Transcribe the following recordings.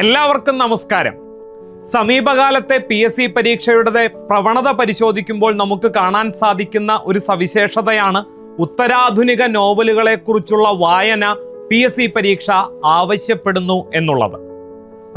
എല്ലാവർക്കും നമസ്കാരം. സമീപകാലത്തെ പി എസ് സി പരീക്ഷയുടെ പ്രവണത പരിശോധിക്കുമ്പോൾ നമുക്ക് കാണാൻ സാധിക്കുന്ന ഒരു സവിശേഷതയാണ് ഉത്തരാധുനിക നോവലുകളെ കുറിച്ചുള്ള വായന പി എസ് സി പരീക്ഷ ആവശ്യപ്പെടുന്നു എന്നുള്ളത്.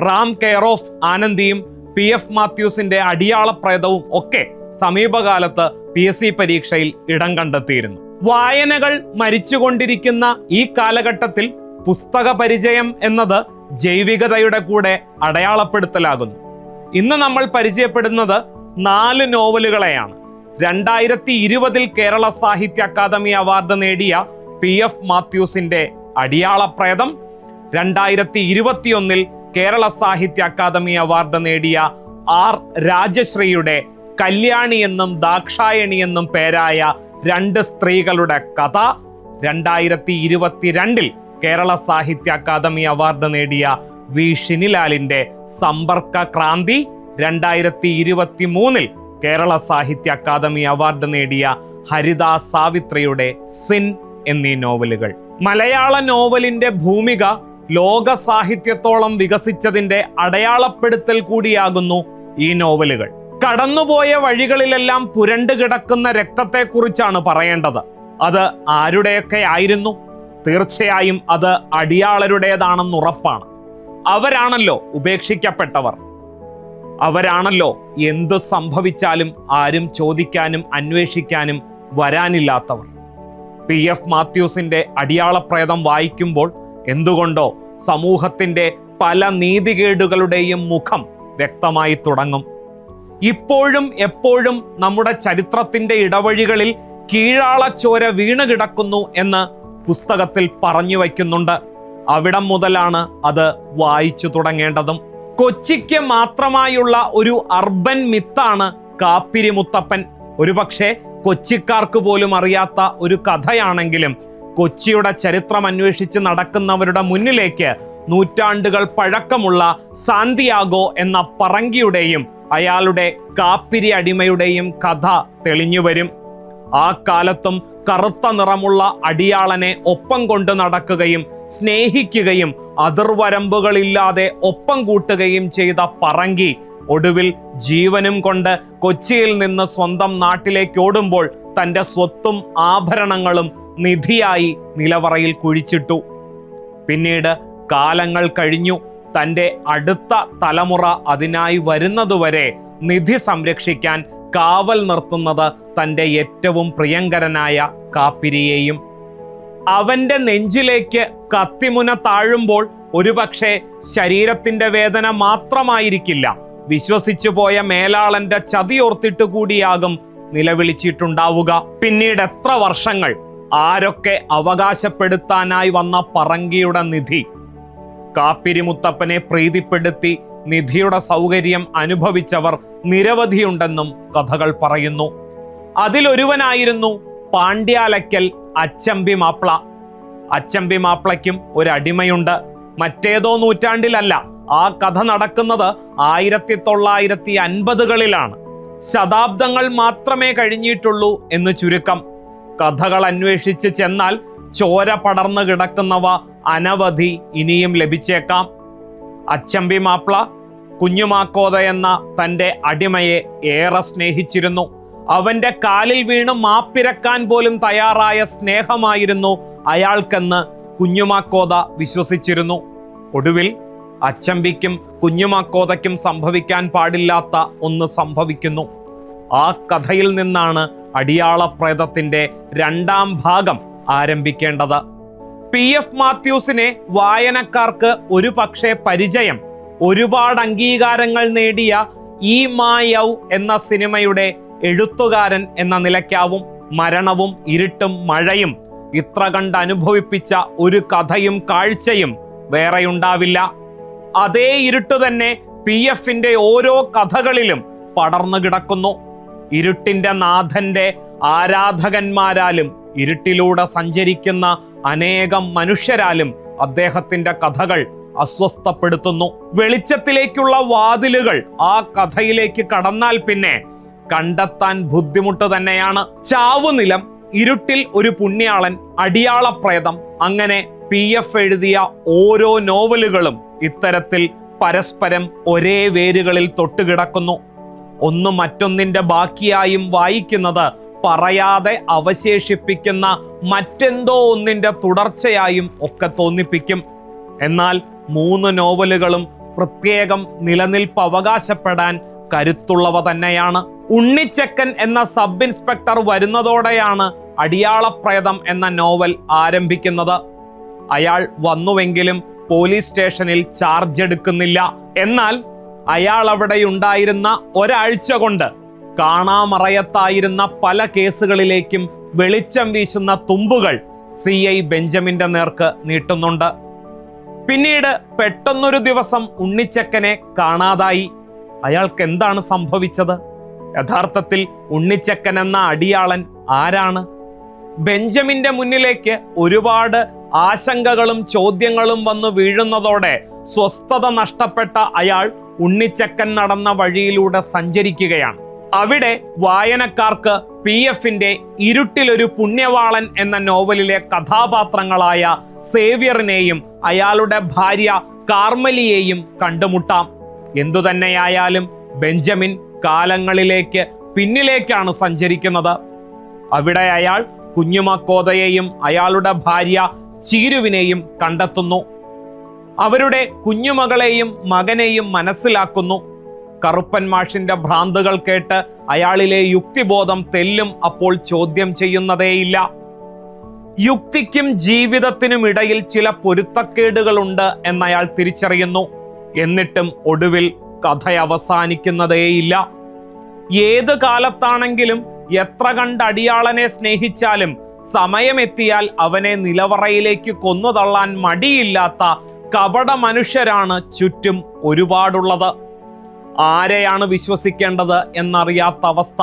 റാം കെയർ ഓഫ് ആനന്ദിയും പി എഫ് മാത്യൂസിന്റെ അടിയാളപ്രേതവും ഒക്കെ സമീപകാലത്ത് പി എസ് സി പരീക്ഷയിൽ ഇടം കണ്ടെത്തിയിരുന്നു. വായനകൾ മരിച്ചുകൊണ്ടിരിക്കുന്ന ഈ കാലഘട്ടത്തിൽ പുസ്തക പരിചയം എന്നത് ജൈവികതയുടെ കൂടെ അടയാളപ്പെടുത്തലാകുന്നു. ഇന്ന് നമ്മൾ പരിചയപ്പെടുന്നത് നാല് നോവലുകളെയാണ്. രണ്ടായിരത്തി ഇരുപതിൽ കേരള സാഹിത്യ അക്കാദമി അവാർഡ് നേടിയ പി എഫ് മാത്യൂസിന്റെ അടിയാളപ്രേതം രണ്ടായിരത്തി ഇരുപത്തിയൊന്നിൽ കേരള സാഹിത്യ അക്കാദമി അവാർഡ് നേടിയ ആർ രാജശ്രീയുടെ കല്യാണി എന്നും ദാക്ഷായണി എന്നും പേരായ രണ്ട് സ്ത്രീകളുടെ കഥ രണ്ടായിരത്തി ഇരുപത്തിരണ്ടിൽ കേരള സാഹിത്യ അക്കാദമി അവാർഡ് നേടിയ വി ഷിനിലാലിന്റെ സമ്പർക്ക ക്രാന്തി രണ്ടായിരത്തി ഇരുപത്തി മൂന്നിൽ കേരള സാഹിത്യ അക്കാദമി അവാർഡ് നേടിയ ഹരിത സാവിത്രിയുടെ സിൻ എന്നീ നോവലുകൾ. മലയാള നോവലിന്റെ ഭൂമിക ലോക സാഹിത്യത്തോളം വികസിച്ചതിന്റെ അടയാളപ്പെടുത്തൽ കൂടിയാകുന്നു ഈ നോവലുകൾ. കടന്നുപോയ വഴികളിലെല്ലാം പുരണ്ടു കിടക്കുന്ന രക്തത്തെക്കുറിച്ചാണ് പറയേണ്ടത്. അത് ആരുടെയൊക്കെ ആയിരുന്നു? തീർച്ചയായും അത് അടിയാളരുടേതാണെന്ന് ഉറപ്പാണ്. അവരാണല്ലോ ഉപേക്ഷിക്കപ്പെട്ടവർ. അവരാണല്ലോ എന്ത് സംഭവിച്ചാലും ആരും ചോദിക്കാനും അന്വേഷിക്കാനും വരാനില്ലാത്തവർ. പി. എഫ്. മാത്യൂസിന്റെ അടിയാളപ്രേതം വായിക്കുമ്പോൾ എന്തുകൊണ്ടോ സമൂഹത്തിന്റെ പല നീതികേടുകളുടെയും മുഖം വ്യക്തമായി തുടങ്ങും. ഇപ്പോഴും എപ്പോഴും നമ്മുടെ ചരിത്രത്തിന്റെ ഇടവഴികളിൽ കീഴാളച്ചോര വീണ് കിടക്കുന്നു എന്ന് പുസ്തകത്തിൽ പറഞ്ഞു വയ്ക്കുന്നുണ്ട്. അവിടം മുതലാണ് അത് വായിച്ചു തുടങ്ങേണ്ടതും. കൊച്ചിക്ക് മാത്രമായുള്ള ഒരു അർബൻ മിത്താണ് കാപ്പിരി മുത്തപ്പൻ ഒരുപക്ഷെ കൊച്ചിക്കാർക്ക് പോലും അറിയാത്ത ഒരു കഥയാണെങ്കിലും കൊച്ചിയുടെ ചരിത്രം അന്വേഷിച്ച് നടക്കുന്നവരുടെ മുന്നിലേക്ക് നൂറ്റാണ്ടുകൾ പഴക്കമുള്ള സാന്തിയാഗോ എന്ന പറങ്കിയുടെയും അയാളുടെ കാപ്പിരി അടിമയുടെയും കഥ തെളിഞ്ഞു വരും. ആ കാലത്തും കറുത്ത നിറമുള്ള അടിയാളനെ ഒപ്പം കൊണ്ട് നടക്കുകയും സ്നേഹിക്കുകയും അതിർവരമ്പുകളില്ലാതെ ഒപ്പം കൂട്ടുകയും ചെയ്ത പറങ്കി ഒടുവിൽ ജീവനും കൊണ്ട് കൊച്ചിയിൽ നിന്ന് സ്വന്തം നാട്ടിലേക്ക് ഓടുമ്പോൾ തന്റെ സ്വത്തും ആഭരണങ്ങളും നിധിയായി നിലവറയിൽ കുഴിച്ചിട്ടു. പിന്നീട് കാലങ്ങൾ കഴിഞ്ഞു. തന്റെ അടുത്ത തലമുറ അതിനായി വരുന്നതുവരെ നിധി സംരക്ഷിക്കാൻ കാവൽ നിർത്തുന്നത് തന്റെ ഏറ്റവും പ്രിയങ്കരനായ കാപ്പിരിയെയും അവന്റെ നെഞ്ചിലേക്ക് കത്തിമുന താഴുമ്പോൾ ഒരുപക്ഷെ ശരീരത്തിന്റെ വേദന മാത്രമായിരിക്കില്ല. വിശ്വസിച്ചു പോയ മേലാളന്റെ ചതിയോർത്തിട്ട് കൂടിയാകും നിലവിളിച്ചിട്ടുണ്ടാവുക. പിന്നീട് എത്ര വർഷങ്ങൾ ആരൊക്കെ അവകാശപ്പെടുത്താനായി വന്ന പറങ്കിയുടെ നിധി? കാപ്പിരിമുത്തപ്പനെ പ്രീതിപ്പെടുത്തി നിധിയുടെ സൗകര്യം അനുഭവിച്ചവർ നിരവധിയുണ്ടെന്നും കഥകൾ പറയുന്നു. അതിലൊരുവനായിരുന്നു പാണ്ഡ്യാലക്കൽ അച്ചമ്പി മാപ്ള അച്ചമ്പി മാപ്ലയ്ക്കും ഒരു അടിമയുണ്ട് മറ്റേതോ നൂറ്റാണ്ടിലല്ല. ആ കഥ നടക്കുന്നത് ആയിരത്തി തൊള്ളായിരത്തി അൻപതുകളിലാണ് ശതാബ്ദങ്ങൾ മാത്രമേ കഴിഞ്ഞിട്ടുള്ളൂ എന്ന് ചുരുക്കം. കഥകൾ അന്വേഷിച്ച് ചെന്നാൽ ചോര പടർന്നു കിടക്കുന്നവ അനവധി ഇനിയും ലഭിച്ചേക്കാം. അച്ചമ്പി മാപ്ള കുഞ്ഞുമാക്കോത എന്ന തന്റെ അടിമയെ ഏറെ സ്നേഹിച്ചിരുന്നു. അവന്റെ കാലിൽ വീണ് മാപ്പിരക്കാൻ പോലും തയ്യാറായ സ്നേഹമായിരുന്നു അയാൾക്കെന്ന് കുഞ്ഞുമാക്കോത വിശ്വസിച്ചിരുന്നു. ഒടുവിൽ അച്ചമ്പിക്കും കുഞ്ഞുമാക്കോതയ്ക്കും സംഭവിക്കാൻ പാടില്ലാത്ത ഒന്ന് സംഭവിക്കുന്നു. ആ കഥയിൽ നിന്നാണ് അടിയാളപ്രേതത്തിന്റെ രണ്ടാം ഭാഗം ആരംഭിക്കേണ്ടത്. പി. എഫ്. മാത്യൂസിനെ വായനക്കാർക്ക് ഒരു പക്ഷേ പരിചയം ഒരുപാട് അംഗീകാരങ്ങൾ നേടിയ ഈ മായൗ എന്ന സിനിമയുടെ എഴുത്തുകാരൻ എന്ന നിലയ്ക്കാവും മരണവും ഇരുട്ടും മഴയും ഇത്ര കണ്ട് അനുഭവിപ്പിച്ച ഒരു കഥയും കാഴ്ചയും വേറെയുണ്ടാവില്ല. അതേ ഇരുട്ട് തന്നെ പി എഫിന്റെ ഓരോ കഥകളിലും പടർന്നു കിടക്കുന്നു. ഇരുട്ടിന്റെ നാഥന്റെ ആരാധകന്മാരാലും ഇരുട്ടിലൂടെ സഞ്ചരിക്കുന്ന അനേകം മനുഷ്യരാലും അദ്ദേഹത്തിന്റെ കഥകൾ അസ്വസ്ഥപ്പെടുത്തുന്നു. വെളിച്ചത്തിലേക്കുള്ള വാതിലുകൾ ആ കഥയിലേക്ക് കടന്നാൽ പിന്നെ കണ്ടെത്താൻ ബുദ്ധിമുട്ട് തന്നെയാണ്. ചാവുനിലം ഇരുട്ടിൽ ഒരു പുണ്യാളൻ അടിയാളപ്രേതം അങ്ങനെ പി എഫ് എഴുതിയ ഓരോ നോവലുകളും ഇത്തരത്തിൽ പരസ്പരം ഒരേ വേരുകളിൽ തൊട്ടുകിടക്കുന്നു. ഒന്ന് മറ്റൊന്നിന്റെ ബാക്കിയായും വായിക്കുന്നത് പറയാതെ അവശേഷിപ്പിക്കുന്ന മറ്റെന്തോ ഒന്നിന്റെ തുടർച്ചയായും ഒക്കെ തോന്നിപ്പിക്കും. എന്നാൽ മൂന്ന് നോവലുകളും പ്രത്യേകം നിലനിൽപ്പ് അവകാശപ്പെടാൻ കരുത്തുള്ളവ തന്നെയാണ്. ഉണ്ണിച്ചക്കൻ എന്ന സബ് ഇൻസ്പെക്ടർ വരുന്നതോടെയാണ് അടിയാളപ്രേതം എന്ന നോവൽ ആരംഭിക്കുന്നത്. അയാൾ വന്നുവെങ്കിലും പോലീസ് സ്റ്റേഷനിൽ ചാർജ് എടുക്കുന്നില്ല. എന്നാൽ അയാൾ അവിടെ ഉണ്ടായിരുന്ന ഒരാഴ്ച കൊണ്ട് കാണാമറയത്തായിരുന്ന പല കേസുകളിലേക്കും വെളിച്ചം വീശുന്ന തുമ്പുകൾ സി ഐ ബെഞ്ചമിന്റെ നേർക്ക് നീട്ടുന്നുണ്ട്. പിന്നീട് പെട്ടെന്നൊരു ദിവസം ഉണ്ണിച്ചക്കനെ കാണാതായി. അയാൾക്ക് എന്താണ് സംഭവിച്ചത്? യഥാർത്ഥത്തിൽ ഉണ്ണിച്ചക്കൻ എന്ന അടിയാളൻ ആരാണ്? ബെഞ്ചമിന്റെ മുന്നിലേക്ക് ഒരുപാട് ആശങ്കകളും ചോദ്യങ്ങളും വന്നു വീഴുന്നതോടെ സ്വസ്ഥത നഷ്ടപ്പെട്ട അയാൾ ഉണ്ണിച്ചക്കൻ നടന്ന വഴിയിലൂടെ സഞ്ചരിക്കുകയാണ്. അവിടെ വായനക്കാർക്ക് പി എഫിന്റെ ഇരുട്ടിലൊരു പുണ്യവാളൻ എന്ന നോവലിലെ കഥാപാത്രങ്ങളായ സേവ്യറിനെയും അയാളുടെ ഭാര്യ കാർമലിയെയും കണ്ടുമുട്ടാം. എന്തുതന്നെയായാലും ബെഞ്ചമിൻ കാലങ്ങളിലേക്ക് പിന്നിലേക്കാണ് സഞ്ചരിക്കുന്നത്. അവിടെ അയാൾ കുഞ്ഞുമക്കോതയെയും അയാളുടെ ഭാര്യ ചീരുവിനെയും കണ്ടെത്തുന്നു. അവരുടെ കുഞ്ഞുമകളെയും മകനെയും മനസ്സിലാക്കുന്നു. കറുപ്പൻ മാഷിന്റെ ഭ്രാന്തുകൾ കേട്ട് അയാളിലെ യുക്തിബോധം തെല്ലും അപ്പോൾ ചോദ്യം ചെയ്യുന്നതേയില്ല. യുക്തിക്കും ജീവിതത്തിനും ഇടയിൽ ചില പൊരുത്തക്കേടുകളുണ്ട് എന്നയാൾ തിരിച്ചറിയുന്നു. എന്നിട്ടും ഒടുവിൽ കഥ അവസാനിക്കുന്നതേയില്ല ഏത് കാലത്താണെങ്കിലും എത്ര കണ്ട് അടിയാളനെ സ്നേഹിച്ചാലും സമയമെത്തിയാൽ അവനെ നിലവറയിലേക്ക് കൊന്നുതള്ളാൻ മടിയില്ലാത്ത കപട മനുഷ്യരാണ് ചുറ്റും ഒരുപാടുള്ളത്. ആരെയാണ് വിശ്വസിക്കേണ്ടത് എന്നറിയാത്ത അവസ്ഥ.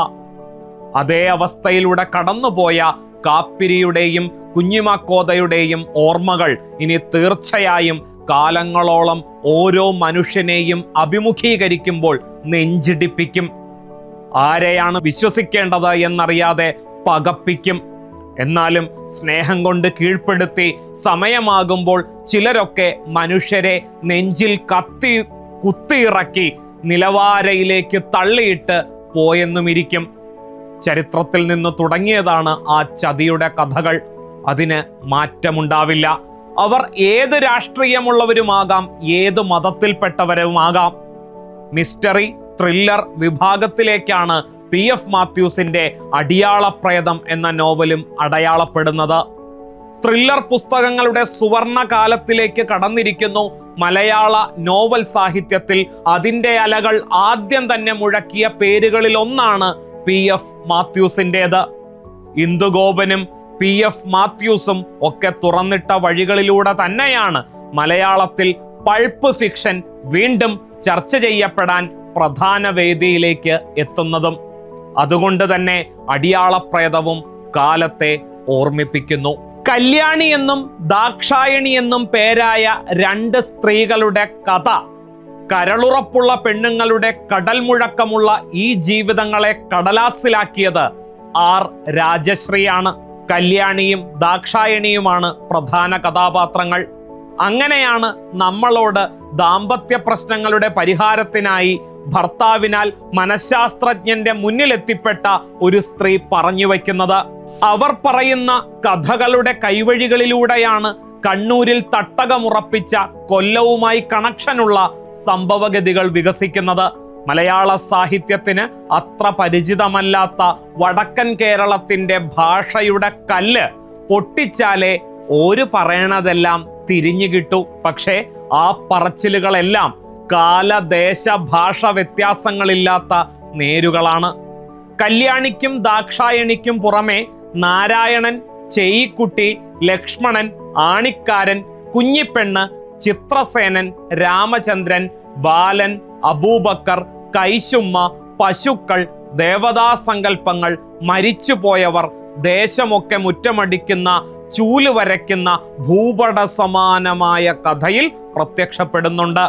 അതേ അവസ്ഥയിലൂടെ കടന്നുപോയ കാപ്പിരിയുടെയും കുഞ്ഞിമാക്കോതയുടെയും ഓർമ്മകൾ ഇനി തീർച്ചയായും കാലങ്ങളോളം ഓരോ മനുഷ്യനെയും അഭിമുഖീകരിക്കുമ്പോൾ നെഞ്ചിടിപ്പിക്കും. ആരെയാണ് വിശ്വസിക്കേണ്ടത് എന്നറിയാതെ പകപ്പിക്കും. എന്നാലും സ്നേഹം കൊണ്ട് കീഴ്പ്പെടുത്തി സമയമാകുമ്പോൾ ചിലരൊക്കെ മനുഷ്യരെ നെഞ്ചിൽ കത്തി കുത്തിയിറക്കി നിലവാരയിലേക്ക് തള്ളിയിട്ട് പോയെന്നുമിരിക്കും. ചരിത്രത്തിൽ നിന്ന് തുടങ്ങിയതാണ് ആ ചതിയുടെ കഥകൾ. അതിന് മാറ്റമുണ്ടാവില്ല. അവർ ഏത് രാഷ്ട്രീയമുള്ളവരുമാകാം ഏത് മതത്തിൽപ്പെട്ടവരുമാകാം. മിസ്റ്ററി ത്രില്ലർ വിഭാഗത്തിലേക്കാണ് പി എഫ് മാത്യൂസിന്റെ അടിയാളപ്രേതം എന്ന നോവലും അടയാളപ്പെടുന്നത്. ത്രില്ലർ പുസ്തകങ്ങളുടെ സുവർണ കാലത്തിലേക്ക് കടന്നിരിക്കുന്നു. മലയാള നോവൽ സാഹിത്യത്തിൽ അതിന്റെ അലകൾ ആദ്യം തന്നെ മുഴക്കിയ പേരുകളിൽ ഒന്നാണ് പി എഫ് മാത്യൂസിന്റെത്. ഇന്ദുഗോപനും പി എഫ് മാത്യൂസും ഒക്കെ തുറന്നിട്ട വഴികളിലൂടെ തന്നെയാണ് മലയാളത്തിൽ പൾപ്പ് ഫിക്ഷൻ വീണ്ടും ചർച്ച ചെയ്യപ്പെടാൻ പ്രധാന വേദിയിലേക്ക് എത്തുന്നതും അതുകൊണ്ട് തന്നെ അടിയാളപ്രേതവും കാലത്തെ ഓർമ്മിപ്പിക്കുന്നു. കല്യാണി എന്നും ദാക്ഷായണി എന്നും പേരായ രണ്ട് സ്ത്രീകളുടെ കഥ കരളുറപ്പുള്ള പെണ്ണുങ്ങളുടെ കടൽ മുഴക്കമുള്ള ഈ ജീവിതങ്ങളെ കടലാസിലാക്കിയത് ആർ രാജശ്രീയാണ്. കല്യാണിയും ദാക്ഷായണിയുമാണ് പ്രധാന കഥാപാത്രങ്ങൾ. അങ്ങനെയാണ് നമ്മളോട് ദാമ്പത്യ പ്രശ്നങ്ങളുടെ പരിഹാരത്തിനായി ഭർത്താവിനാൽ മനഃശാസ്ത്രജ്ഞന്റെ മുന്നിലെത്തിപ്പെട്ട ഒരു സ്ത്രീ പറഞ്ഞു വയ്ക്കുന്നത്. അവർ പറയുന്ന കഥകളുടെ കൈവഴികളിലൂടെയാണ് കണ്ണൂരിൽ തട്ടകമുറപ്പിച്ച കൊല്ലവുമായി കണക്ഷനുള്ള സംഭവഗതികൾ വികസിക്കുന്നത്. മലയാള സാഹിത്യത്തിന് അത്ര പരിചിതമല്ലാത്ത വടക്കൻ കേരളത്തിന്റെ ഭാഷയുടെ കല്ല് പൊട്ടിച്ചാലേ ഒരു പറയണതെല്ലാം തിരിഞ്ഞു കിട്ടൂ. പക്ഷേ ആ പറച്ചിലുകളെല്ലാം കാലദേശ ഭാഷ വ്യത്യാസങ്ങളില്ലാത്ത നേരുകളാണ്. കല്യാണിക്കും ദാക്ഷായണിക്കും പുറമെ നാരായണൻ ചെയ്യിക്കുട്ടി ലക്ഷ്മണൻ ആണിക്കാരൻ കുഞ്ഞിപ്പെണ്ണ് ചിത്രസേനൻ രാമചന്ദ്രൻ ബാലൻ അബൂബക്കർ കൈശുമ്മ പശുക്കൾ ദേവതാസങ്കല്പങ്ങൾ മരിച്ചുപോയവർ ദേശമൊക്കെ മുറ്റമടിക്കുന്ന ചൂൽ വരയ്ക്കുന്ന ഭൂപട സമാനമായ കഥയിൽ പ്രത്യക്ഷപ്പെടുന്നുണ്ട്.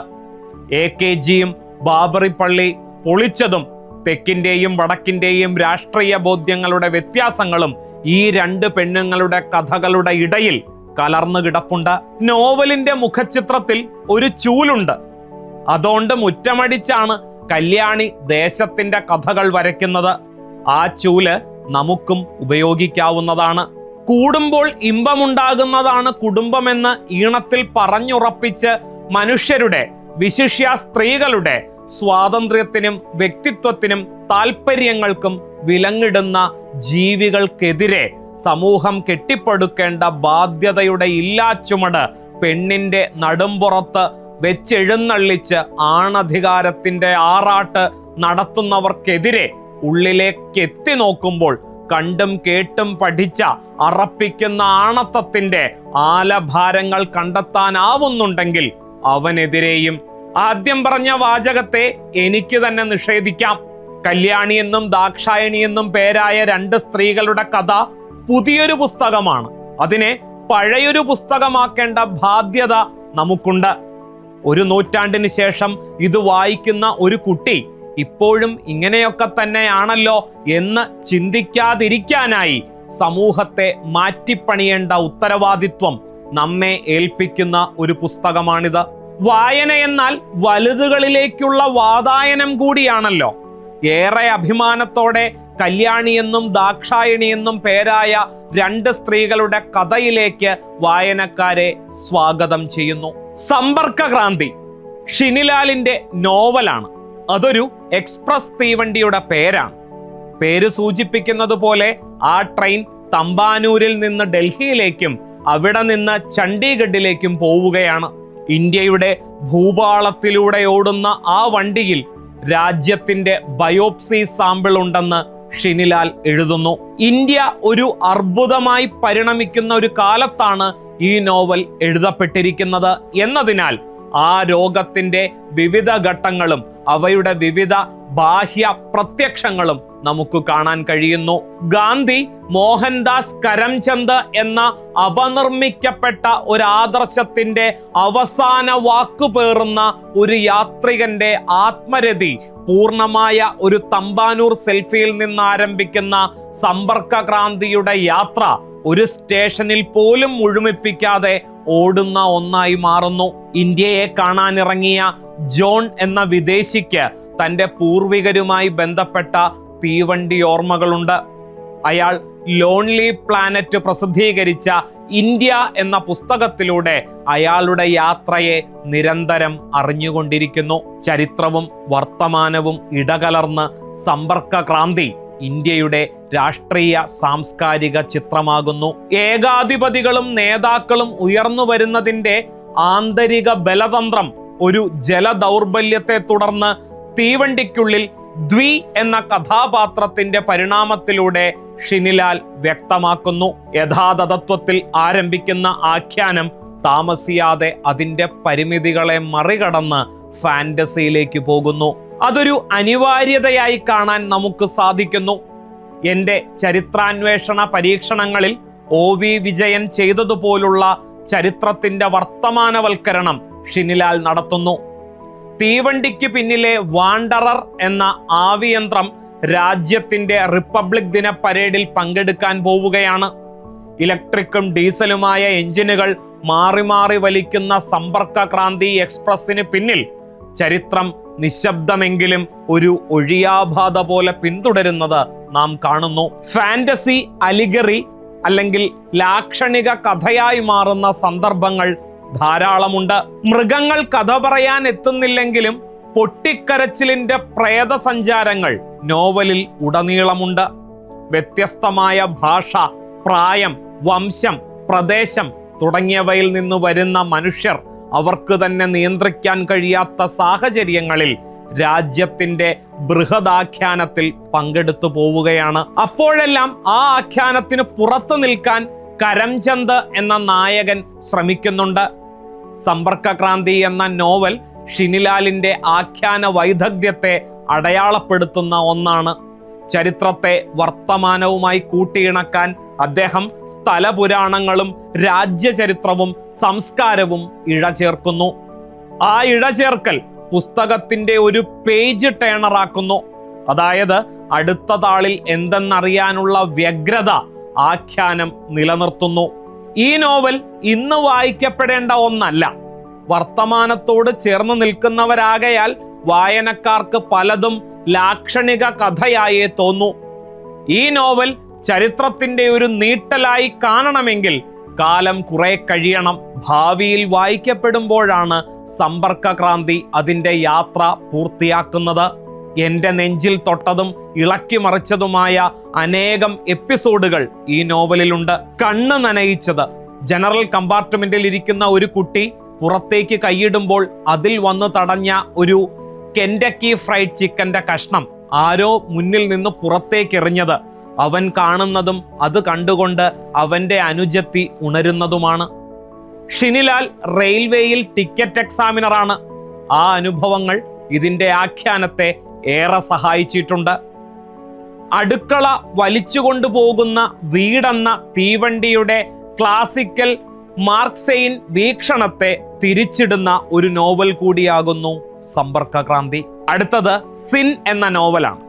എ കെ ജിയും ബാബറി പള്ളി പൊളിച്ചതും തെക്കിന്റെയും വടക്കിന്റെയും രാഷ്ട്രീയ ബോധ്യങ്ങളുടെ വ്യത്യാസങ്ങളും ഈ രണ്ട് പെണ്ണുങ്ങളുടെ കഥകളുടെ ഇടയിൽ കലർന്നു കിടപ്പുണ്ട്. നോവലിന്റെ മുഖചിത്രത്തിൽ ഒരു ചൂലുണ്ട്. അതുകൊണ്ട് മുറ്റമടിച്ചാണ് കല്യാണി ദേശത്തിന്റെ കഥകൾ വരയ്ക്കുന്നത് ആ ചൂൽ നമുക്കും ഉപയോഗിക്കാവുന്നതാണ്. കൂടുമ്പോൾ ഇമ്പമുണ്ടാകുന്നതാണ് കുടുംബമെന്ന് ഈണത്തിൽ പറഞ്ഞുറപ്പിച്ച് മനുഷ്യരുടെ വിശിഷ്യ സ്ത്രീകളുടെ സ്വാതന്ത്ര്യത്തിനും വ്യക്തിത്വത്തിനും താല്പര്യങ്ങൾക്കും വിലങ്ങിടുന്ന ജീവികൾക്കെതിരെ സമൂഹം കെട്ടിപ്പടുക്കേണ്ട ബാധ്യതയുടെ ഇല്ലാച്ചുമട് പെണ്ണിന്റെ നടുംപുറത്ത് വെച്ചെഴുന്നള്ളിച്ച് ആണധികാരത്തിന്റെ ആറാട്ട് നടത്തുന്നവർക്കെതിരെ ഉള്ളിലേക്ക് എത്തി നോക്കുമ്പോൾ കണ്ടും കേട്ടും പഠിച്ച അറപ്പിക്കുന്ന ആണത്തത്തിന്റെ ആലഭാരങ്ങൾ കണ്ടെത്താനാവുന്നുണ്ടെങ്കിൽ അവനെതിരെയും ആദ്യം പറഞ്ഞ വാചകത്തെ എനിക്ക് തന്നെ നിഷേധിക്കാം. കല്യാണി എന്നും ദാക്ഷായണി എന്നും പേരായ രണ്ട് സ്ത്രീകളുടെ കഥ പുതിയൊരു പുസ്തകമാണ്. അതിനെ പഴയൊരു പുസ്തകമാക്കേണ്ട ബാധ്യത നമുക്കുണ്ട്. ഒരു നൂറ്റാണ്ടിന് ശേഷം ഇത് വായിക്കുന്ന ഒരു കുട്ടി ഇപ്പോഴും ഇങ്ങനെയൊക്കെ തന്നെയാണല്ലോ എന്ന് ചിന്തിക്കാതിരിക്കാനായി സമൂഹത്തെ മാറ്റിപ്പണിയേണ്ട ഉത്തരവാദിത്വം നമ്മെ ഏൽപ്പിക്കുന്ന ഒരു പുസ്തകമാണിത്. വായന എന്നാൽ വലുതുകളിലേക്കുള്ള വാതായനം കൂടിയാണല്ലോ. ഏറെ അഭിമാനത്തോടെ കല്യാണിയെന്നും ദാക്ഷായണിയെന്നും പേരായ രണ്ട് സ്ത്രീകളുടെ കഥയിലേക്ക് വായനക്കാരെ സ്വാഗതം ചെയ്യുന്നു. സമ്പർക്കക്രാന്തി. ഷിനിലാലിന്റെ നോവലാണ്. അതൊരു എക്സ്പ്രസ് തീവണ്ടിയുടെ പേരാണ്. പേര് സൂചിപ്പിക്കുന്നത് പോലെ ആ ട്രെയിൻ തമ്പാനൂരിൽ നിന്ന് ഡൽഹിയിലേക്കും അവിടെ നിന്ന് ചണ്ഡീഗഡിലേക്കും പോവുകയാണ്. ഇന്ത്യയുടെ ഭൂപാളത്തിലൂടെ ഓടുന്ന ആ വണ്ടിയിൽ രാജ്യത്തിന്റെ ബയോപ്സി സാമ്പിൾ ഉണ്ടെന്ന് ഷിനിലാൽ എഴുതുന്നു. ഇന്ത്യ ഒരു അർബുദമായി പരിണമിക്കുന്ന ഒരു കാലത്താണ് ഈ നോവൽ എഴുതപ്പെട്ടിരിക്കുന്നത് എന്നതിനാൽ ആ രോഗത്തിന്റെ വിവിധ ഘട്ടങ്ങളും അവയുടെ വിവിധ ബാഹ്യ പ്രത്യക്ഷങ്ങളും നമുക്ക് കാണാൻ കഴിയുന്നു. ഗാന്ധി മോഹൻദാസ് കരംചന്ദ് എന്ന അപനിർമ്മിക്കപ്പെട്ട ഒരു ആദർശത്തിന്റെ അവസാന വാക്കുപേറുന്ന ഒരു യാത്രികന്റെ ആത്മരതി പൂർണമായ ഒരു തമ്പാനൂർ സെൽഫിയിൽ നിന്ന് ആരംഭിക്കുന്ന സമ്പർക്ക ക്രാന്തിയുടെ യാത്ര ഒരു സ്റ്റേഷനിൽ പോലും മുഴുമിപ്പിക്കാതെ ഓടുന്ന ഒന്നായി മാറുന്നു. ഇന്ത്യയെ കാണാനിറങ്ങിയ ജോൺ എന്ന വിദേശിക്ക് തന്റെ പൂർവികരുമായി ബന്ധപ്പെട്ട തീവണ്ടി ഓർമ്മകളുണ്ട്. അയാൾ ലോൺലി പ്ലാനറ്റ് പ്രസിദ്ധീകരിച്ച ഇന്ത്യ എന്ന പുസ്തകത്തിലൂടെ അയാളുടെ യാത്രയെ നിരന്തരം അറിഞ്ഞുകൊണ്ടിരിക്കുന്നു. ചരിത്രവും വർത്തമാനവും ഇടകലർന്ന് സമ്പർക്ക ക്രാന്തി ഇന്ത്യയുടെ രാഷ്ട്രീയ സാംസ്കാരിക ചിത്രമാകുന്നു. ഏകാധിപതികളും നേതാക്കളും ഉയർന്നു വരുന്നതിന്റെ ആന്തരിക ബലതന്ത്രം ഒരു ജലദൗർബല്യത്തെ തുടർന്ന് തീവണ്ടിക്കുള്ളിൽ ദ്വി എന്ന കഥാപാത്രത്തിന്റെ പരിണാമത്തിലൂടെ ഷിനിലാൽ വ്യക്തമാക്കുന്നു. യഥാതത്വത്തിൽ ആരംഭിക്കുന്ന ആഖ്യാനം താമസിയാതെ അതിന്റെ പരിമിതികളെ മറികടന്ന് ഫാന്റസിയിലേക്ക് പോകുന്നു. അതൊരു അനിവാര്യതയായി കാണാൻ നമുക്ക് സാധിക്കുന്നു. എന്റെ ചരിത്രാന്വേഷണ പരീക്ഷണങ്ങളിൽ ഒ വി വിജയൻ ചെയ്തതുപോലുള്ള ചരിത്രത്തിന്റെ വർത്തമാനവൽക്കരണം ഷിനിലാൽ നടത്തുന്നു. തീവണ്ടിക്ക് പിന്നിലെ വാണ്ടറർ എന്ന ആവിയന്ത്രം രാജ്യത്തിന്റെ റിപ്പബ്ലിക് ദിന പരേഡിൽ പങ്കെടുക്കാൻ പോവുകയാണ്. ഇലക്ട്രിക്കും ഡീസലുമായ എഞ്ചിനുകൾ മാറി മാറി വലിക്കുന്ന സമ്പർക്ക ക്രാന്തി എക്സ്പ്രസിന് പിന്നിൽ ചരിത്രം നിശബ്ദമെങ്കിലും ഒരു ഒഴിയാബാധ പോലെ പിന്തുടരുന്നത് നാം കാണുന്നു. ഫാന്റസി അലിഗറി അല്ലെങ്കിൽ ലാക്ഷണിക കഥയായി മാറുന്ന സന്ദർഭങ്ങൾ ധാരാളമുണ്ട്. മൃഗങ്ങൾ കഥ പറയാൻ എത്തുന്നില്ലെങ്കിലും പൊട്ടിക്കരച്ചിലിന്റെ പ്രേത സഞ്ചാരങ്ങൾ നോവലിൽ ഉടനീളമുണ്ട്. വ്യത്യസ്തമായ ഭാഷ പ്രായം വംശം പ്രദേശം തുടങ്ങിയവയിൽ നിന്ന് വരുന്ന മനുഷ്യർ അവർക്ക് തന്നെ നിയന്ത്രിക്കാൻ കഴിയാത്ത സാഹചര്യങ്ങളിൽ രാജ്യത്തിന്റെ ബൃഹദാഖ്യാനത്തിൽ പങ്കെടുത്തു പോവുകയാണ്. അപ്പോഴെല്ലാം ആ ആഖ്യാനത്തിന് പുറത്തു നിൽക്കാൻ കരംചന്ദ് എന്ന നായകൻ ശ്രമിക്കുന്നുണ്ട്. സമ്പർക്കക്രാന്തി എന്ന നോവൽ ഷിനിലാലിന്റെ ആഖ്യാന വൈദഗ്ധ്യത്തെ അടയാളപ്പെടുത്തുന്ന ഒന്നാണ്. ചരിത്രത്തെ വർത്തമാനവുമായി കൂട്ടിയിണക്കാൻ അദ്ദേഹം സ്ഥലപുരാണങ്ങളും രാജ്യചരിത്രവും സംസ്കാരവും ഇഴചേർക്കുന്നു. ആ ഇഴചേർക്കൽ പുസ്തകത്തിന്റെ ഒരു പേജ് ടേണറാക്കുന്നു അതായത് അടുത്ത താളിൽ എന്തെന്നറിയാനുള്ള വ്യഗ്രത ആഖ്യാനം നിലനിർത്തുന്നു. ഈ നോവൽ ഇന്ന് വായിക്കപ്പെടേണ്ട ഒന്നല്ല. വർത്തമാനത്തോട് ചേർന്ന് നിൽക്കുന്നവരാകയാൽ വായനക്കാർക്ക് പലതും ലാക്ഷണിക കഥയായേ തോന്നു. ഈ നോവൽ ചരിത്രത്തിന്റെ ഒരു നീട്ടലായി കാണണമെങ്കിൽ കാലം കുറെ കഴിയണം. ഭാവിയിൽ വായിക്കപ്പെടുമ്പോഴാണ് സമ്പർക്കക്രാന്തി അതിന്റെ യാത്ര പൂർത്തിയാക്കുന്നത്. എന്റെ നെഞ്ചിൽ തൊട്ടതും ഇളക്കി മറിച്ചതുമായ അനേകം എപ്പിസോഡുകൾ ഈ നോവലിലുണ്ട്. കണ്ണ് നനയിച്ചത്. ജനറൽ കമ്പാർട്ട്മെന്റിൽ ഇരിക്കുന്ന ഒരു കുട്ടി പുറത്തേക്ക് കൈയിടുമ്പോൾ അതിൽ വന്ന് തടഞ്ഞ ഒരു കെൻഡക്കി ഫ്രൈഡ് ചിക്കന്റെ കഷ്ണം ആരോ മുന്നിൽ നിന്ന് പുറത്തേക്ക് എറിഞ്ഞത് അവൻ കാണുന്നതും അത് കണ്ടുകൊണ്ട് അവന്റെ അനുജത്തി ഉണരുന്നതുമാണ്. ഷിനിലാൽ റെയിൽവേയിൽ ടിക്കറ്റ് എക്സാമിനറാണ്. ആ അനുഭവങ്ങൾ ഇതിന്റെ ആഖ്യാനത്തെ ഏറെ സഹായിച്ചിട്ടുണ്ട്. അടുക്കള വലിച്ചുകൊണ്ടു പോകുന്ന വീടെന്ന തീവണ്ടിയുടെ ക്ലാസിക്കൽ മാർക്സെയിൻ വീക്ഷണത്തെ തിരിച്ചിടുന്ന ഒരു നോവൽ കൂടിയാകുന്നു സമ്പർക്കക്രാന്തി. അടുത്തത് സിൻ എന്ന നോവലാണ്.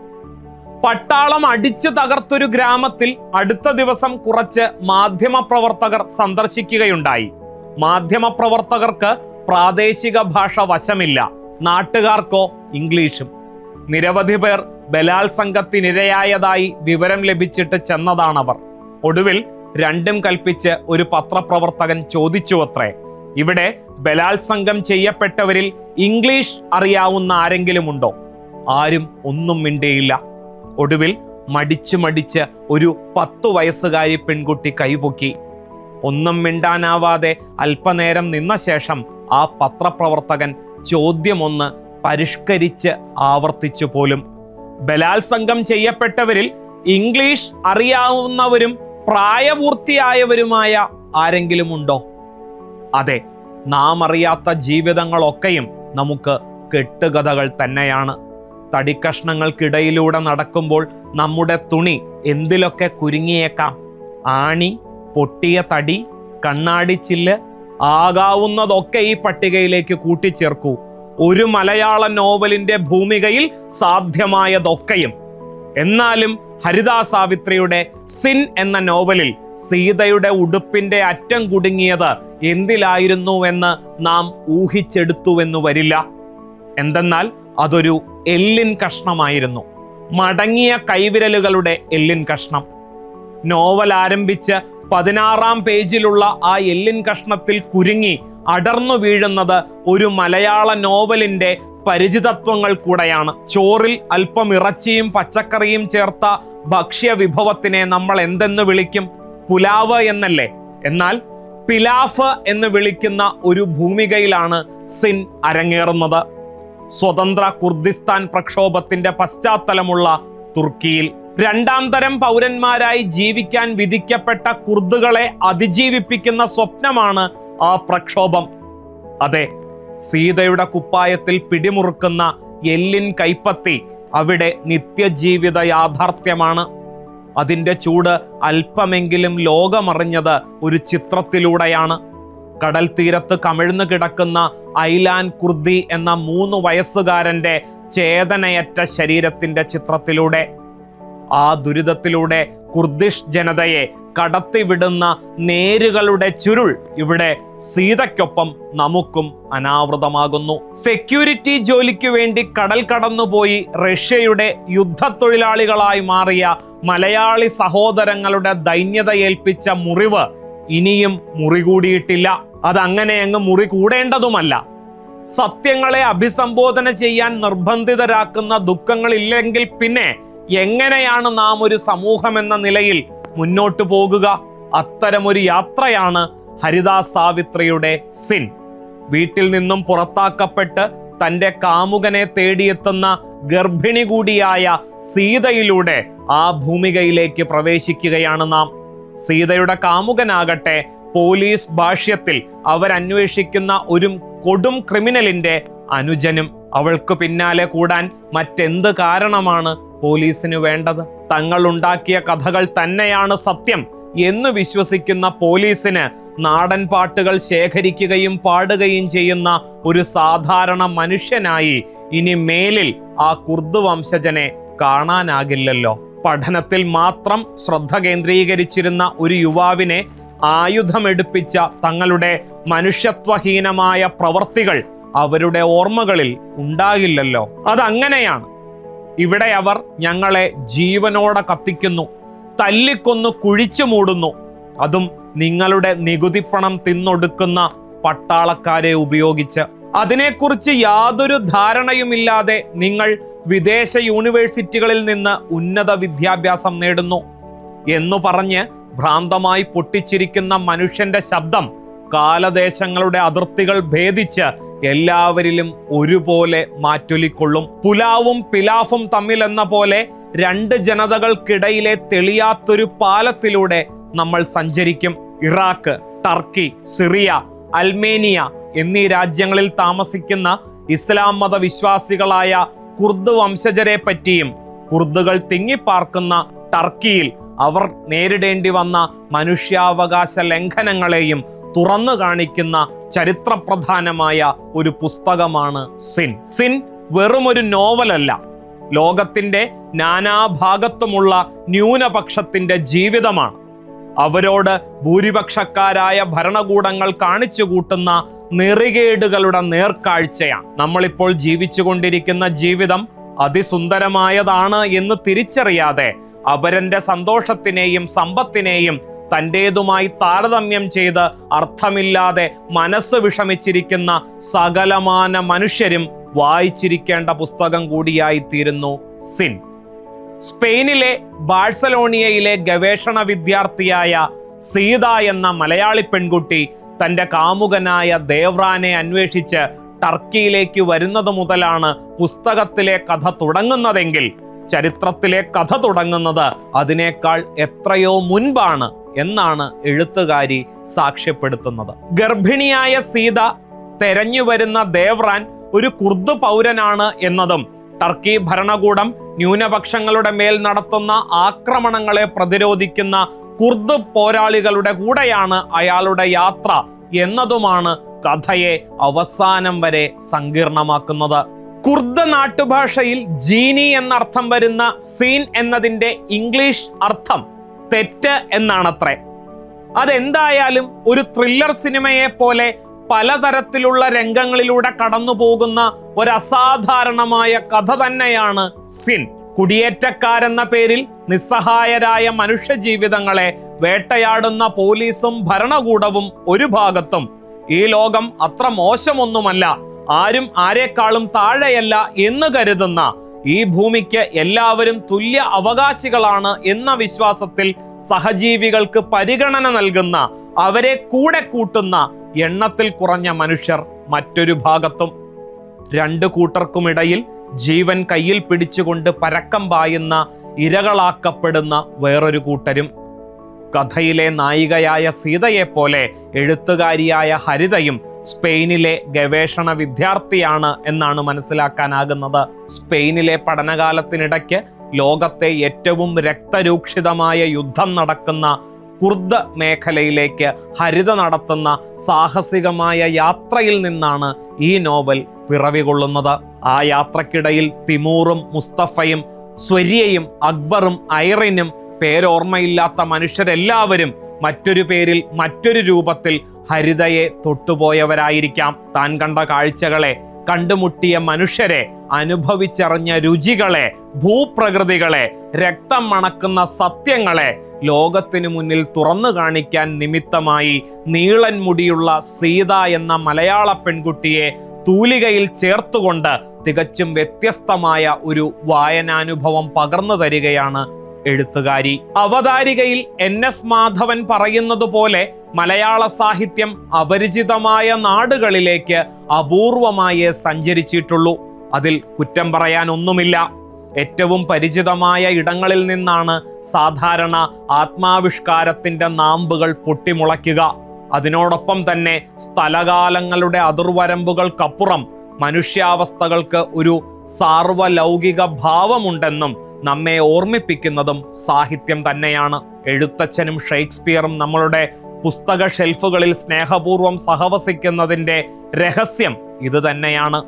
പട്ടാളം അടിച്ചു തകർത്തൊരു ഗ്രാമത്തിൽ അടുത്ത ദിവസം കുറച്ച് മാധ്യമപ്രവർത്തകർ സന്ദർശിക്കുകയുണ്ടായി. മാധ്യമപ്രവർത്തകർക്ക് പ്രാദേശിക ഭാഷ വശമില്ല. നാട്ടുകാർക്കോ ഇംഗ്ലീഷും. നിരവധി പേർ ബലാത്സംഗത്തിനിരയായതായി വിവരം ലഭിച്ചിട്ട് ചെന്നതാണവർ. ഒടുവിൽ രണ്ടും കൽപ്പിച്ച് ഒരു പത്രപ്രവർത്തകൻ ചോദിച്ചു അത്രേ ഇവിടെ ബലാത്സംഗം ചെയ്യപ്പെട്ടവരിൽ ഇംഗ്ലീഷ് അറിയാവുന്ന ആരെങ്കിലും ഉണ്ടോ? ആരും ഒന്നും മിണ്ടിയില്ല. ഒടുവിൽ മടിച്ച് മടിച്ച് ഒരു പത്തു വയസ്സുകാരി പെൺകുട്ടി കൈപൊക്കി. ഒന്നും മിണ്ടാനാവാതെ അല്പനേരം നിന്ന ശേഷം ആ പത്രപ്രവർത്തകൻ ചോദ്യമൊന്ന് പരിഷ്കരിച്ച് ആവർത്തിച്ചു പോലും. ബലാത്സംഗം ചെയ്യപ്പെട്ടവരിൽ ഇംഗ്ലീഷ് അറിയാവുന്നവരും പ്രായപൂർത്തിയായവരുമായ ആരെങ്കിലും ഉണ്ടോ അതെ നാം അറിയാത്ത ജീവിതങ്ങളൊക്കെയും നമുക്ക് കെട്ടുകഥകൾ തന്നെയാണ്. തടിക്കഷ്ണങ്ങൾക്കിടയിലൂടെ നടക്കുമ്പോൾ നമ്മുടെ തുണി എന്തിലൊക്കെ കുരുങ്ങിയേക്കാം? ആണി പൊട്ടിയ തടി കണ്ണാടി ചില്ല് ആകാവുന്നതൊക്കെ ഈ പട്ടികയിലേക്ക് കൂട്ടിച്ചേർക്കൂ. ഒരു മലയാള നോവലിന്റെ ഭൂമികയിൽ സാധ്യമായതൊക്കെയും. എന്നാലും ഹരിതാ സാവിത്രിയുടെ സിൻ എന്ന നോവലിൽ സീതയുടെ ഉടുപ്പിന്റെ അറ്റം കുടുങ്ങിയത് എന്തിലായിരുന്നു എന്ന് നാം ഊഹിച്ചെടുത്തുവെന്ന് വരില്ല. എന്തെന്നാൽ അതൊരു എല്ലിൻ കഷ്ണമായിരുന്നു. മടങ്ങിയ കൈവിരലുകളുടെ എല്ലിൻ കഷ്ണം. നോവൽ ആരംഭിച്ച് പതിനാറാം പേജിലുള്ള ആ എല്ലിൻ കഷ്ണത്തിൽ കുരുങ്ങി അടർന്നു വീഴുന്നത് ഒരു മലയാള നോവലിന്റെ പരിചിതത്വങ്ങൾ കൂടെയാണ്. ചോറിൽ അല്പം ഇറച്ചിയും പച്ചക്കറിയും ചേർത്ത ഭക്ഷ്യ വിഭവത്തിനെ നമ്മൾ എന്തെന്ന് വിളിക്കും? പുലാവ് എന്നല്ലേ? എന്നാൽ പിലാഫ് എന്ന് വിളിക്കുന്ന ഒരു ഭൂമികയിലാണ് സിൻ അരങ്ങേറുന്നത്. സ്വതന്ത്ര കുർദിസ്ഥാൻ പ്രക്ഷോഭത്തിന്റെ പശ്ചാത്തലമുള്ള തുർക്കിയിൽ രണ്ടാം തരം പൗരന്മാരായി ജീവിക്കാൻ വിധിക്കപ്പെട്ട കുർദുകളെ അതിജീവിപ്പിക്കുന്ന സ്വപ്നമാണ് ആ പ്രക്ഷോഭം. അതെ സീതയുടെ കുപ്പായത്തിൽ പിടിമുറുക്കുന്ന എല്ലിൻ കൈപ്പത്തി അവിടെ നിത്യജീവിത യാഥാർത്ഥ്യമാണ്. അതിന്റെ ചൂട് അല്പമെങ്കിലും ലോകമറിഞ്ഞത് ഒരു ചിത്രത്തിലൂടെയാണ്. കടൽ തീരത്ത് കമിഴ്ന്നു കിടക്കുന്ന ഐലാൻ കുർദി എന്ന മൂന്ന് വയസ്സുകാരന്റെ ചേതനയറ്റ ശരീരത്തിന്റെ ചിത്രത്തിലൂടെ ആ ദുരിതത്തിലൂടെ കുർദിഷ് ജനതയെ കടത്തിവിടുന്ന നേരുകളുടെ ചുരുൾ ഇവിടെ സീതയ്ക്കൊപ്പം നമുക്കും അനാവൃതമാകുന്നു. സെക്യൂരിറ്റി ജോലിക്ക് വേണ്ടി കടൽ കടന്നുപോയി റഷ്യയുടെ യുദ്ധത്തൊഴിലാളികളായി മാറിയ മലയാളി സഹോദരങ്ങളുടെ ദൈന്യത ഏൽപ്പിച്ച മുറിവ് ഇനിയും മുറി കൂടിയിട്ടില്ല. അതങ്ങനെ അങ്ങ് മുറി കൂടേണ്ടതുമല്ല. സത്യങ്ങളെ അഭിസംബോധന ചെയ്യാൻ നിർബന്ധിതരാക്കുന്ന ദുഃഖങ്ങളില്ലെങ്കിൽ പിന്നെ എങ്ങനെയാണ് നാം ഒരു സമൂഹം എന്ന നിലയിൽ മുന്നോട്ടു പോകുക? അത്തരമൊരു യാത്രയാണ് ഹരിദാസ് സാവിത്രിയുടെ സിൻ. വീട്ടിൽ നിന്നും പുറത്താക്കപ്പെട്ട് തന്റെ കാമുകനെ തേടിയെത്തുന്ന ഗർഭിണി കൂടിയായ സീതയിലൂടെ ആ ഭൂമികയിലേക്ക് പ്രവേശിക്കുകയാണ് നാം. സീതയുടെ കാമുകനാകട്ടെ പോലീസ് ഭാഷ്യത്തിൽ അവരന്വേഷിക്കുന്ന ഒരു കൊടും ക്രിമിനലിന്റെ അനുജനും അവൾക്ക് പിന്നാലെ കൂടാൻ മറ്റെന്ത് കാരണമാണ് പോലീസിന് വേണ്ടത്? തങ്ങൾ ഉണ്ടാക്കിയ കഥകൾ തന്നെയാണ് സത്യം എന്ന് വിശ്വസിക്കുന്ന പോലീസിന് നാടൻ പാട്ടുകൾ ശേഖരിക്കുകയും പാടുകയും ചെയ്യുന്ന ഒരു സാധാരണ മനുഷ്യനായി ഇനി മേലിൽ ആ കുർദ് വംശജനെ കാണാനാകില്ലല്ലോ. പഠനത്തിൽ മാത്രം ശ്രദ്ധ കേന്ദ്രീകരിച്ചിരുന്ന ഒരു യുവാവിനെ ആയുധമെടുപ്പിച്ച തങ്ങളുടെ മനുഷ്യത്വഹീനമായ പ്രവർത്തികൾ അവരുടെ ഓർമ്മകളിൽ ഉണ്ടാകില്ലല്ലോ. അതങ്ങനെയാണ്. ഇവിടെ അവർ ഞങ്ങളെ ജീവനോടെ കത്തിക്കുന്നു തല്ലിക്കൊന്നു കുഴിച്ചു മൂടുന്നു. അതും നിങ്ങളുടെ നികുതിപ്പണം തിന്നൊടുക്കുന്ന പട്ടാളക്കാരെ ഉപയോഗിച്ച്. അതിനെക്കുറിച്ച് യാതൊരു ധാരണയുമില്ലാതെ നിങ്ങൾ വിദേശ യൂണിവേഴ്സിറ്റികളിൽ നിന്ന് ഉന്നത വിദ്യാഭ്യാസം നേടുന്നു എന്നു പറഞ്ഞ് ഭ്രാന്തമായി പൊട്ടിച്ചിരിക്കുന്ന മനുഷ്യന്റെ ശബ്ദം കാലദേശങ്ങളുടെ അതിർത്തികൾ ഭേദിച്ച് എല്ലാവരിലും ഒരുപോലെ മാറ്റൊലിക്കൊള്ളും. പുലാവും പിലാഫും തമ്മിൽ എന്ന പോലെ രണ്ട് ജനതകൾക്കിടയിലെ തെളിയാത്തൊരു പാലത്തിലൂടെ നമ്മൾ സഞ്ചരിക്കും. ഇറാഖ് ടർക്കി സിറിയ അൽമേനിയ എന്നീ രാജ്യങ്ങളിൽ താമസിക്കുന്ന ഇസ്ലാം മത വിശ്വാസികളായ കുർദ് വംശജരെ പറ്റിയും കുർദുകൾ തിങ്ങിപ്പാർക്കുന്ന ടർക്കിയിൽ അവർ നേരിടേണ്ടി വന്ന മനുഷ്യാവകാശ ലംഘനങ്ങളെയും തുറന്നു കാണിക്കുന്ന ചരിത്രപ്രധാനമായ ഒരു പുസ്തകമാണ് സിൻ. സിൻ വെറുമൊരു നോവലല്ല. ലോകത്തിന്റെ നാനാഭാഗത്തുമുള്ള ന്യൂനപക്ഷത്തിന്റെ ജീവിതമാണ്. അവരോട് ഭൂരിപക്ഷക്കാരായ ഭരണകൂടങ്ങൾ കാണിച്ചു കൂട്ടുന്ന നെറികേടുകളുടെ നേർക്കാഴ്ചയാണ്. നമ്മളിപ്പോൾ ജീവിച്ചുകൊണ്ടിരിക്കുന്ന ജീവിതം അതിസുന്ദരമായതാണ് എന്ന് തിരിച്ചറിയാതെ അപരന്റെ സന്തോഷത്തിനെയും സമ്പത്തിനെയും തന്റേതുമായി താരതമ്യം ചെയ്ത് അർത്ഥമില്ലാതെ മനസ്സ് വിഷമിച്ചിരിക്കുന്ന സകലമാന മനുഷ്യരും വായിച്ചിരിക്കേണ്ട പുസ്തകം കൂടിയായിത്തീരുന്നു സിൻ. സ്പെയിനിലെ ബാഴ്സലോണിയയിലെ ഗവേഷണ വിദ്യാർത്ഥിയായ സീത എന്ന മലയാളി പെൺകുട്ടി തന്റെ കാമുകനായ ദേവ്രാനെ അന്വേഷിച്ച് ടർക്കിയിലേക്ക് വരുന്നത് മുതലാണ് പുസ്തകത്തിലെ കഥ തുടങ്ങുന്നതെങ്കിൽ ചരിത്രത്തിലെ കഥ തുടങ്ങുന്നത് അതിനേക്കാൾ എത്രയോ മുൻപാണ് എന്നാണ് എഴുത്തുകാരി സാക്ഷ്യപ്പെടുത്തുന്നത്. ഗർഭിണിയായ സീത തെരഞ്ഞു വരുന്ന ദേവ്രാൻ ഒരു കുർദ് പൗരനാണ് എന്നതും ടർക്കി ഭരണകൂടം ന്യൂനപക്ഷങ്ങളുടെ മേൽ നടത്തുന്ന ആക്രമണങ്ങളെ പ്രതിരോധിക്കുന്ന കുർദ് പോരാളികളുടെ കൂടെയാണ് അയാളുടെ യാത്ര എന്നതുമാണ് കഥയെ അവസാനം വരെ സങ്കീർണമാക്കുന്നത്. കുർദ് നാട്ടുഭാഷയിൽ ജീനി എന്നർത്ഥം വരുന്ന സീൻ എന്നതിന്റെ ഇംഗ്ലീഷ് അർത്ഥം തെറ്റ് എന്നാണത്രേ. അതെന്തായാലും ഒരു ത്രില്ലർ സിനിമയെ പോലെ പലതരത്തിലുള്ള രംഗങ്ങളിലൂടെ കടന്നു പോകുന്ന ഒരു അസാധാരണമായ കഥ തന്നെയാണ് സിൻ. കുടിയേറ്റക്കാരെന്ന പേരിൽ നിസ്സഹായരായ മനുഷ്യ ജീവിതങ്ങളെ വേട്ടയാടുന്ന പോലീസും ഭരണകൂടവും ഒരു ഭാഗത്തും. ഈ ലോകം അത്ര മോശമൊന്നുമല്ല. ആരും ആരെക്കാളും താഴെയല്ല എന്ന് കരുതുന്ന ഈ ഭൂമിക്ക് എല്ലാവരും തുല്യ അവകാശികളാണ് എന്ന വിശ്വാസത്തിൽ സഹജീവികൾക്ക് പരിഗണന നൽകുന്ന അവരെ കൂടെ കൂട്ടുന്ന എണ്ണത്തിൽ കുറഞ്ഞ മനുഷ്യർ മറ്റൊരു ഭാഗത്തും. രണ്ടു കൂട്ടർക്കുമിടയിൽ ജീവൻ കയ്യിൽ പിടിച്ചുകൊണ്ട് പരക്കം പായുന്ന ഇരകളാക്കപ്പെടുന്ന വേറൊരു കൂട്ടരും. കഥയിലെ നായികയായ സീതയെപ്പോലെ പോലെ എഴുത്തുകാരിയായ ഹരിതയും സ്പെയിനിലെ ഗവേഷണ വിദ്യാർത്ഥിയാണ് എന്നാണ് മനസ്സിലാക്കാനാകുന്നത്. സ്പെയിനിലെ പഠനകാലത്തിനിടയ്ക്ക് ലോകത്തെ ഏറ്റവും രക്തരൂക്ഷിതമായ യുദ്ധം നടക്കുന്ന കുർദ് മേഖലയിലേക്ക് ഹരിത നടത്തുന്ന സാഹസികമായ യാത്രയിൽ നിന്നാണ് ഈ നോവൽ പിറവികൊള്ളുന്നത്. ആ യാത്രക്കിടയിൽ തിമൂറും മുസ്തഫയും സ്വര്യയും അക്ബറും ഐറിനും പേരോർമ്മയില്ലാത്ത മനുഷ്യരെല്ലാവരും മറ്റൊരു പേരിൽ മറ്റൊരു രൂപത്തിൽ ഹരിതയെ തൊട്ടുപോയവരായിരിക്കാം. താൻ കണ്ട കാഴ്ചകളെ കണ്ടുമുട്ടിയ മനുഷ്യരെ അനുഭവിച്ചറിഞ്ഞ രുചികളെ ഭൂപ്രകൃതികളെ രക്തം മണക്കുന്ന സത്യങ്ങളെ ലോകത്തിനു മുന്നിൽ തുറന്നു കാണിക്കാൻ നിമിത്തമായി നീളൻ മുടിയുള്ള സീത എന്ന മലയാള പെൺകുട്ടിയെ തൂലികയിൽ ചേർത്തുകൊണ്ട് തികച്ചും വ്യത്യസ്തമായ ഒരു വായനാനുഭവം പകർന്നു തരികയാണ് എഴുത്തുകാരി. അവതാരികയിൽ എൻ എസ് മാധവൻ പറയുന്നത് പോലെ മലയാള സാഹിത്യം അപരിചിതമായ നാടുകളിലേക്ക് അപൂർവമായി സഞ്ചരിച്ചിട്ടുള്ളൂ. അതിൽ കുറ്റം പറയാൻ ഒന്നുമില്ല ഏറ്റവും പരിചിതമായ ഇടങ്ങളിൽ നിന്നാണ് സാധാരണ ആത്മാവിഷ്കാരത്തിന്റെ നാമ്പുകൾ പൊട്ടിമുളയ്ക്കുക. അതിനോടൊപ്പം തന്നെ സ്ഥലകാലങ്ങളുടെ അതിർവരമ്പുകൾക്കപ്പുറം മനുഷ്യാവസ്ഥകൾക്ക് ഒരു സാർവലൗകിക ഭാവമുണ്ടെന്നും നമ്മെ ഓർമ്മിപ്പിക്കുന്നതും സാഹിത്യം തന്നെയാണ്. എഴുത്തച്ഛനും ഷേക്സ്പിയറും നമ്മളുടെ പുസ്തക ഷെൽഫുകളിൽ സ്നേഹപൂർവം സഹവസിക്കുന്നതിന്റെ രഹസ്യം ഇത് തന്നെയാണ്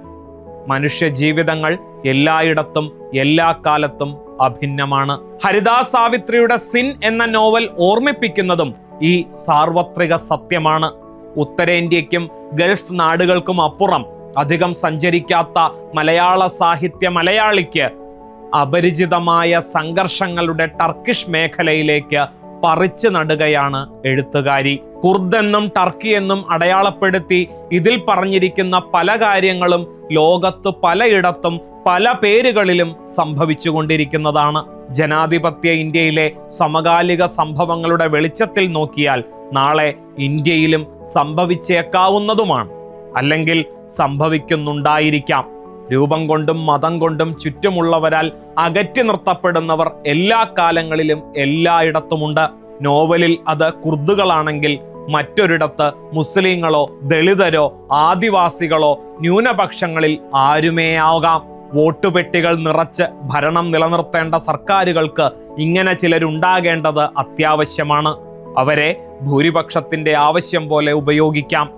മനുഷ്യ ജീവിതങ്ങൾ എല്ലായിടത്തും എല്ലാ കാലത്തും അഭിന്നമാണ്. ഹരിദാസ് സാവിത്രിയുടെ സിൻ എന്ന നോവൽ ഓർമ്മിപ്പിക്കുന്നതും ഈ സാർവത്രിക സത്യമാണ്. ഉത്തരേന്ത്യക്കും ഗൾഫ് നാടുകൾക്കും അപ്പുറം അധികം സഞ്ചരിക്കാത്ത മലയാള സാഹിത്യ മലയാളിക്ക് അപരിചിതമായ സംഘർഷങ്ങളുടെ ടർക്കിഷ് മേഖലയിലേക്ക് പറിച്ചു നടുകയാണ് എഴുത്തുകാരി. കുർദെന്നും ടർക്കി എന്നും അടയാളപ്പെടുത്തി ഇതിൽ പറഞ്ഞിരിക്കുന്ന പല കാര്യങ്ങളും ലോകത്ത് പലയിടത്തും പല പേരുകളിലും സംഭവിച്ചുകൊണ്ടിരിക്കുന്നതാണ്. ജനാധിപത്യ ഇന്ത്യയിലെ സമകാലിക സംഭവങ്ങളുടെ വെളിച്ചത്തിൽ നോക്കിയാൽ നാളെ ഇന്ത്യയിലും സംഭവിച്ചേക്കാവുന്നതുമാണ്. അല്ലെങ്കിൽ സംഭവിക്കുന്നുണ്ടായിരിക്കാം. രൂപം കൊണ്ടും മതം കൊണ്ടും ചുറ്റുമുള്ളവരാൽ അകറ്റി നിർത്തപ്പെടുന്നവർ എല്ലാ കാലങ്ങളിലും എല്ലായിടത്തുമുണ്ട്. നോവലിൽ അത് കുർദുകളാണെങ്കിൽ മറ്റൊരിടത്ത് മുസ്ലിങ്ങളോ ദളിതരോ ആദിവാസികളോ ന്യൂനപക്ഷങ്ങളിൽ ആരുമേ ആകാം വോട്ടുപെട്ടികൾ നിറച്ച് ഭരണം നിലനിർത്തേണ്ട സർക്കാരുകൾക്ക് ഇങ്ങനെ ചിലരുണ്ടാകേണ്ടത് അത്യാവശ്യമാണ്. അവരെ ഭൂരിപക്ഷത്തിന്റെ ആവശ്യം പോലെ ഉപയോഗിക്കാം.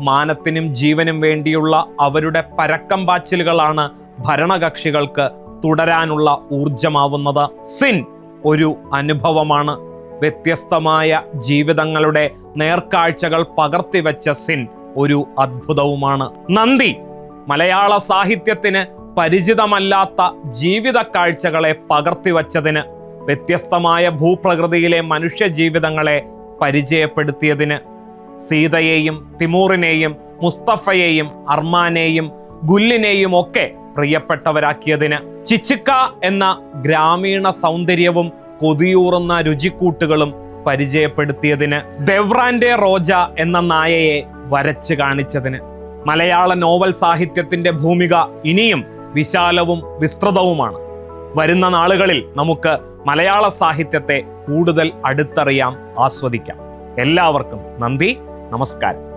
മാനത്തിനും ജീവനും വേണ്ടിയുള്ള അവരുടെ പരക്കം പാച്ചിലുകളാണ് ഭരണകക്ഷികൾക്ക് തുടരാനുള്ള ഊർജമാവുന്നത് സിൻ ഒരു അനുഭവമാണ്. വ്യത്യസ്തമായ ജീവിതങ്ങളുടെ നേർക്കാഴ്ചകൾ പകർത്തിവെച്ച സിൻ ഒരു അത്ഭുതവുമാണ്. നന്ദി. മലയാള സാഹിത്യത്തിന് പരിചിതമല്ലാത്ത ജീവിത കാഴ്ചകളെ പകർത്തിവച്ചതിന് വ്യത്യസ്തമായ ഭൂപ്രകൃതിയിലെ മനുഷ്യ ജീവിതങ്ങളെ പരിചയപ്പെടുത്തിയതിന് സീതയെയും തിമൂറിനെയും മുസ്തഫയെയും അർമാനെയും ഗുല്ലിനെയും ഒക്കെ പ്രിയപ്പെട്ടവരാക്കിയതിന് ചിച്ചിക്ക എന്ന ഗ്രാമീണ സൗന്ദര്യവും കൊതിയൂറുന്ന രുചിക്കൂട്ടുകളും പരിചയപ്പെടുത്തിയതിന് ദെവ്രാന്റെ റോജ എന്ന നായയെ വരച്ച് കാണിച്ചതിന്. മലയാള നോവൽ സാഹിത്യത്തിന്റെ ഭൂമിക ഇനിയും വിശാലവും വിസ്തൃതവുമാണ്. വരുന്ന നാളുകളിൽ നമുക്ക് മലയാള സാഹിത്യത്തെ കൂടുതൽ അടുത്തറിയാം ആസ്വദിക്കാം. എല്ലാവർക്കും നന്ദി നമസ്കാരം.